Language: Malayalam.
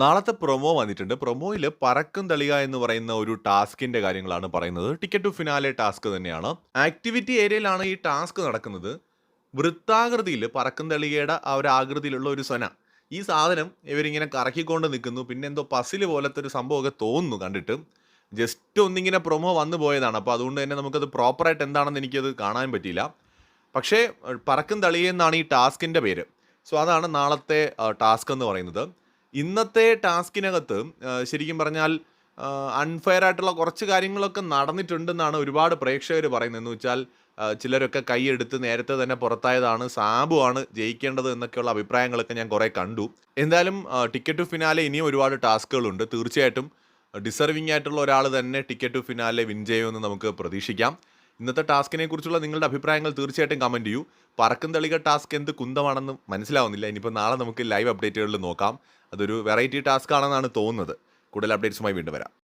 നാളത്തെ പ്രൊമോ വന്നിട്ടുണ്ട്. പ്രൊമോയിൽ പറക്കും തളിക എന്ന് പറയുന്ന ഒരു ടാസ്കിന്റെ കാര്യങ്ങളാണ് പറയുന്നത്. ടിക്കറ്റ് ടു ഫിനാലെ ടാസ്ക് തന്നെയാണ്. ആക്ടിവിറ്റി ഏരിയയിലാണ് ഈ ടാസ്ക് നടക്കുന്നത്. വൃത്താകൃതിയിൽ പറക്കും തളികയുടെ ആ ഒരു ആകൃതിയിലുള്ള ഒരു സൊന. ഈ സാധനം ഇവരിങ്ങനെ കറക്കിക്കൊണ്ട് നിൽക്കുന്നു. പിന്നെ എന്തോ പസിൽ പോലത്തെ ഒരു സംഭവമൊക്കെ തോന്നുന്നു കണ്ടിട്ട്. ജസ്റ്റ് ഒന്നിങ്ങനെ പ്രൊമോ വന്നു പോയതാണ്. അപ്പോൾ അതുകൊണ്ട് തന്നെ നമുക്കത് പ്രോപ്പറായിട്ട് എന്താണെന്ന് എനിക്കത് കാണാൻ പറ്റിയില്ല. പക്ഷേ പറക്കും തളിയെന്നാണ് ഈ ടാസ്കിന്റെ പേര്. സോ അതാണ് നാളത്തെ ടാസ്ക് എന്ന് പറയുന്നത്. ഇന്നത്തെ ടാസ്കിനകത്ത് ശരിക്കും പറഞ്ഞാൽ അൺഫെയർ ആയിട്ടുള്ള കുറച്ച് കാര്യങ്ങളൊക്കെ നടന്നിട്ടുണ്ടെന്നാണ് ഒരുപാട് പ്രേക്ഷകർ പറയുന്നത്. എന്ന് വെച്ചാൽ ചിലരൊക്കെ കൈയെടുത്ത് നേരത്തെ തന്നെ പുറത്തായതാണ് സാബുവാണ് ജയിക്കേണ്ടത് എന്നൊക്കെയുള്ള അഭിപ്രായങ്ങളൊക്കെ ഞാൻ കുറേ കണ്ടു. എന്തായാലും ടിക്കറ്റ് ടു ഫിനാലെ ഇനിയും ഒരുപാട് ടാസ്കുകളുണ്ട്. തീർച്ചയായിട്ടും ഡിസർവിംഗ് ആയിട്ടുള്ള ഒരാൾ തന്നെ ടിക്കറ്റ് ടു ഫിനാലെ വിൻ ചെയ്യുമെന്ന് നമുക്ക് പ്രതീക്ഷിക്കാം. ഇന്നത്തെ ടാസ്കിനെ കുറിച്ചുള്ള നിങ്ങളുടെ അഭിപ്രായങ്ങൾ തീർച്ചയായിട്ടും കമന്റ് ചെയ്യൂ. പറക്കും തളിക ടാസ്ക് എന്ത് കുന്തമാണെന്ന് മനസ്സിലാവുന്നില്ല. ഇനിയിപ്പോൾ നാളെ നമുക്ക് ലൈവ് അപ്ഡേറ്റുകളിൽ നോക്കാം. അതൊരു വെറൈറ്റി ടാസ്ക് ആണെന്നാണ് തോന്നുന്നത്. കൂടുതൽ അപ്ഡേറ്റ്സുമായി വീണ്ടും വരാം.